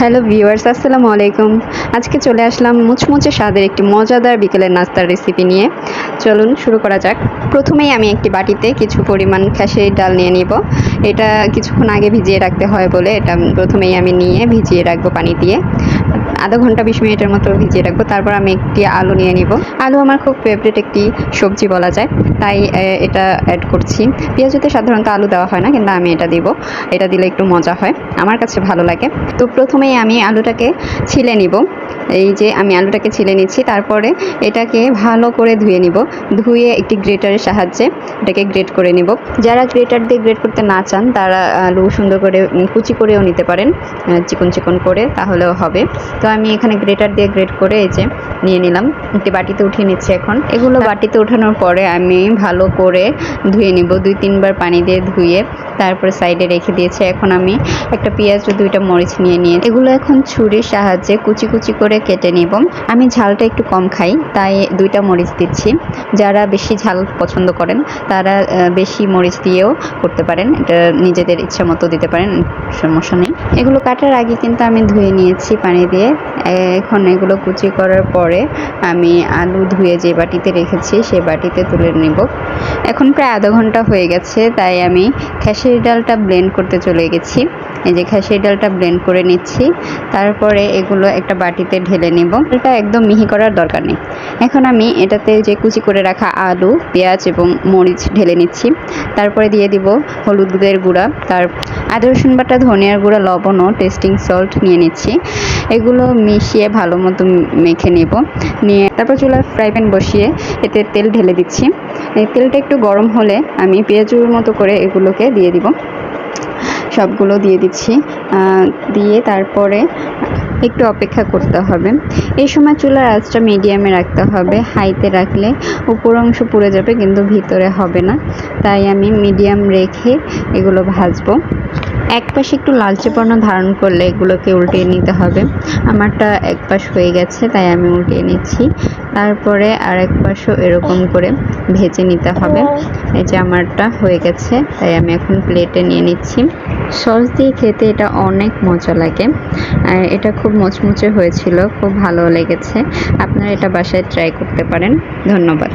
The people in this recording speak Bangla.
হ্যালো ভিউয়ার্স আসসালামু আলাইকুম। আজকে চলে আসলাম মুচমুচে স্বাদের একটি মজাদার বিকেলের নাস্তার রেসিপি নিয়ে। চলুন শুরু করা যাক। প্রথমেই আমি একটি বাটিতে কিছু পরিমাণ খেসের ডাল নিয়ে নিব। এটা কিছুক্ষণ আগে ভিজিয়ে রাখতে হয় বলে এটা প্রথমেই আমি নিয়ে ভিজিয়ে রাখব পানি দিয়ে। আধা ঘণ্টা বিশ মিনিটের মতো ভিজিয়ে রাখব। তারপর আমি একটি আলু নিয়ে নিব। আলু আমার খুব ফেভারিট একটি সবজি বলা যায়। তাই এটা অ্যাড করছি। পেঁয়াজতে সাধারণত আলু দেওয়া হয় না, কিন্তু আমি এটা দিব। এটা দিলে একটু মজা হয়। আমার কাছে ভালো লাগে। তো প্রথমেই আমি আলুটাকে ছিলে নিব। এই যে আমি আলুটাকে ছিলে নিচ্ছি তারপরে এটাকে ভালো করে ধুয়ে নিব। ধুয়ে একটি গ্রেটারের সাহায্যে এটাকে গ্রেট করে নিব। যারা গ্রেটার দিয়ে গ্রেট করতে না চান তারা আলু সুন্দর করে কুচি করেও নিতে পারেন চিকন চিকন করে তাহলেও হবে। তো আমি এখানে গ্রেটার দিয়ে গ্রেট করে এই যে নিয়ে নিলাম। একটি বাটিতে উঠিয়ে নিচ্ছি এখন। এগুলো বাটিতে ওঠানোর পরে আমি ভালো করে ধুয়ে নিব। দুই তিনবার পানি দিয়ে ধুয়ে তারপরে সাইডে রেখে দিয়েছি। এখন আমি একটা পেঁয়াজ ও দুইটা মরিচ নিয়ে নিয়ে এগুলো এখন ছুরির সাহায্যে কুচি কুচি করে কেটে নিব। আমি ঝালটা একটু কম খাই, তাই দুইটা মরিচ দিচ্ছি। যারা বেশি ঝাল পছন্দ করেন, তারা বেশি মরিচ দিয়েও করতে পারেন। এটা নিজেদের ইচ্ছা মতো দিতে পারেন, সমস্যা নেই। এগুলো কাটার আগে কিন্তু আমি ধুয়ে নিয়েছি পানি দিয়ে। এখন এগুলো কুচি করার পরে আমি আলু ধুয়ে যে বাটিতে রেখেছি সেই বাটিতে তুলে নিব। এখন প্রায় আধা ঘণ্টা হয়ে গেছে, তাই আমি খেসারি ডালটা ব্লেন্ড করতে চলে গেছি। এই যে খেসারি ডালটা ব্লেন্ড করে নিচ্ছি। তারপরে এগুলো একটা বাটিতে ঢেলে নেব। এটা একদম মিহি করার দরকার নেই। এখন আমি এটাতে যে কুচি করে রাখা আলু, পেঁয়াজ এবং মরিচ ঢেলে নিচ্ছি। তারপরে দিয়ে দিব হলুদের গুঁড়া, তার আদা, রসুন বাটা, ধনিয়ার গুঁড়া লবণ ও টেস্টিং সল্ট নিয়ে নিচ্ছি। এগুলো মিশিয়ে ভালো মতো মেখে নেব। নিয়ে তারপর চুলার ফ্রাই প্যান বসিয়ে এতে তেল ঢেলে দিচ্ছি। তেলটা একটু গরম হলে আমি পেঁয়াজুর মতো করে এগুলোকে দিয়ে দিব। সবগুলো দিয়ে দিচ্ছি দিয়ে তারপরে একটু অপেক্ষা করতে হবে। এই সময় চুলার আঁচটা মিডিয়ামে রাখতে হবে হাইতে রাখলে উপর অংশ পুড়ে যাবে কিন্তু ভিতরে হবে না। তাই আমি মিডিয়াম রেখে এগুলো ভাজবো। এক পাশে একটু লালচে বর্ণ ধারণ করলে এগুলোকে উল্টিয়ে নিতে হবে। আমারটা এক পাশ হয়ে গেছে, তাই আমি উল্টিয়ে নিচ্ছি। তারপরে আর এক পাশও এরকম করে ভেজে নিতে হবে। এই যে আমারটা হয়ে গেছে, তাই আমি এখন প্লেটে নিয়ে নিচ্ছি। সস দিয়ে খেতে এটা অনেক মজা লাগে। এটা খুব মুচমুচে হয়েছিল, খুব ভালো লেগেছে। আপনারা এটা বাসায় ট্রাই করতে পারেন। ধন্যবাদ।